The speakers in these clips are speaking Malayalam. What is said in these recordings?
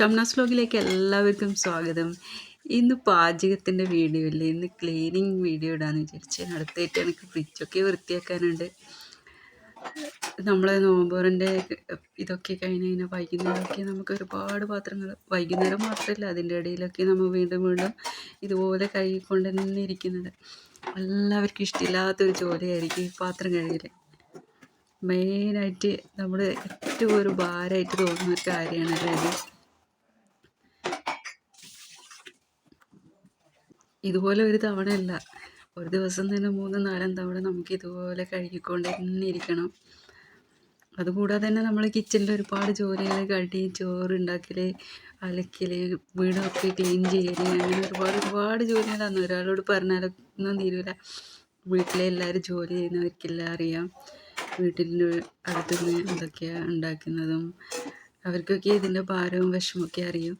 ഷംനാസ് വ്ലോഗിലേക്ക് എല്ലാവർക്കും സ്വാഗതം. ഇന്ന് പാചകത്തിന്റെ വീഡിയോ ഇല്ല? ഇന്ന് ക്ലീനിങ് വീഡിയോ ഇടാന്ന് വിചാരിച്ച്. അടുത്തായിട്ട് എനിക്ക് ഫ്രിഡ്ജൊക്കെ വൃത്തിയാക്കാനുണ്ട്. നമ്മളെ നോമ്പോറിന്റെ ഇതൊക്കെ കഴിഞ്ഞ് കഴിഞ്ഞാൽ വൈകുന്നേരമൊക്കെ നമുക്ക് ഒരുപാട് പാത്രങ്ങൾ വൈകുന്നേരം മാത്രമല്ല അതിന്റെ ഇടയിലൊക്കെ നമ്മൾ വീണ്ടും വീണ്ടും ഇതുപോലെ കഴുകിക്കൊണ്ട് തന്നെ ഇരിക്കുന്നത്. എല്ലാവർക്കും ഇഷ്ടമില്ലാത്തൊരു ജോലിയായിരിക്കും ഈ പാത്രം കഴുകൽ മെയിനായിട്ട് നമ്മൾ ഏറ്റവും ഒരു ഭാരമായിട്ട് തോന്നുന്ന ഒരു കാര്യമാണ് ഇത് ഇതുപോലെ ഒരു തവണയല്ല. ഒരു ദിവസം തന്നെ മൂന്നും നാലും തവണ നമുക്ക് ഇതുപോലെ കഴുകിക്കൊണ്ട് തന്നെ ഇരിക്കണം അതുകൂടാതെ തന്നെ നമ്മൾ കിച്ചണിൽ ഒരുപാട് ജോലികൾ കടി ചോറ് ഉണ്ടാക്കൽ അലക്കൽ വീടൊക്കെ ക്ലീൻ ചെയ്യൽ അങ്ങനെ ഒരുപാട് ഒരുപാട് ജോലികളാണ് ഒരാളോട് പറഞ്ഞാലൊന്നും തീരൂല. വീട്ടിലെ എല്ലാവരും ജോലി ചെയ്യുന്നവർക്കെല്ലാം അറിയാം. വീട്ടിന്റെ അടുത്തുനിന്ന് എന്തൊക്കെയാണ് ഉണ്ടാക്കുന്നതും അവർക്കൊക്കെ ഇതിന്റെ ഭാരവും വിഷമൊക്കെ അറിയും.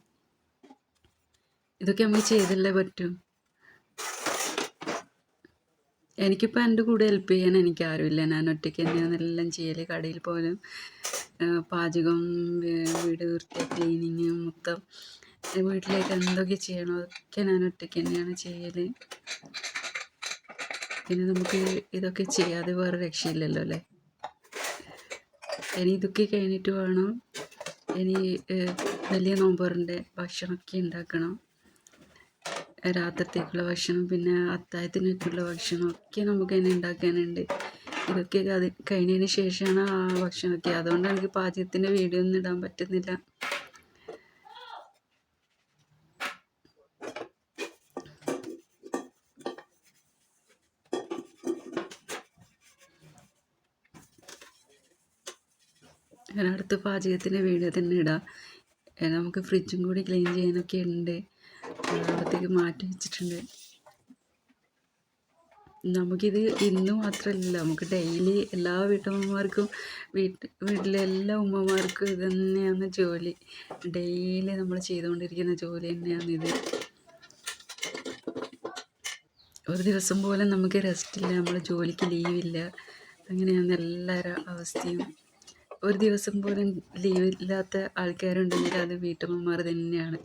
ഇതൊക്കെ നമ്മൾ ചെയ്തല്ലേ പറ്റും? എനിക്കിപ്പോൾ എന്റെ കൂടെ ഹെൽപ്പ് ചെയ്യാൻ എനിക്ക് ആരുമില്ല. ഞാൻ ഒറ്റയ്ക്ക് തന്നെയാണ് എല്ലാം ചെയ്യൽ കടയിൽ പോലും പാചകം വീട് വൃത്തി ക്ലീനിങ് മൊത്തം വീട്ടിലേക്ക് എന്തൊക്കെ ചെയ്യണോ അതൊക്കെ ഞാൻ ഒറ്റയ്ക്ക് തന്നെയാണ് ചെയ്യൽ പിന്നെ നമുക്ക് ഇതൊക്കെ ചെയ്യാതെ വേറെ രക്ഷയില്ലല്ലോ അല്ലേ? ഇനി ഇതൊക്കെ കഴിഞ്ഞിട്ട് വേണം ഇനി വലിയ നോമ്പറിന്റെ ഭക്ഷണമൊക്കെ ഉണ്ടാക്കണം. രാത്രിത്തേക്കുള്ള ഭക്ഷണം പിന്നെ അത്താഴത്തിനൊക്കെയുള്ള ഭക്ഷണം ഒക്കെ നമുക്ക് തന്നെ ഉണ്ടാക്കാനുണ്ട്. ഇതൊക്കെ അത് കഴിഞ്ഞതിന് ശേഷമാണ് ആ ഭക്ഷണമൊക്കെ അതുകൊണ്ടാണ് എനിക്ക് പാചകത്തിന്റെ വീഡിയോ ഒന്നും ഇടാൻ പറ്റുന്നില്ല. അടുത്ത പാചകത്തിന്റെ വീഡിയോ തന്നെ ഇടാം. നമുക്ക് ഫ്രിഡ്ജും കൂടി ക്ലീൻ ചെയ്യാനൊക്കെ ഉണ്ട്. അകത്തേക്ക് മാറ്റി വെച്ചിട്ടുണ്ട്. നമുക്കിത് ഇന്ന് മാത്രമല്ല നമുക്ക് ഡെയിലി എല്ലാ വീട്ടമ്മമാർക്കും വീട്ട് വീട്ടിലെ എല്ലാ ഉമ്മമാർക്കും ഇത് തന്നെയാണ് ജോലി. ഡെയിലി നമ്മൾ ചെയ്തുകൊണ്ടിരിക്കുന്ന ജോലി തന്നെയാണ് ഇത്. ഒരു ദിവസം പോലും നമുക്ക് റെസ്റ്റ് ഇല്ല നമ്മൾ ജോലിക്ക് ലീവില്ല അങ്ങനെയാണ് എല്ലാവരുടെ അവസ്ഥയും. ഒരു ദിവസം പോലും ലീവില്ലാത്ത ആൾക്കാരുണ്ടെങ്കിൽ അത് വീട്ടമ്മമാർ തന്നെയാണ്.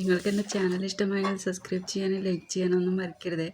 നിങ്ങൾക്ക് എന്റെ ചാനൽ ഇഷ്ടമായാൽ സബ്സ്ക്രൈബ് ചെയ്യാനും ലൈക്ക് ചെയ്യാനൊന്നും മറക്കരുത്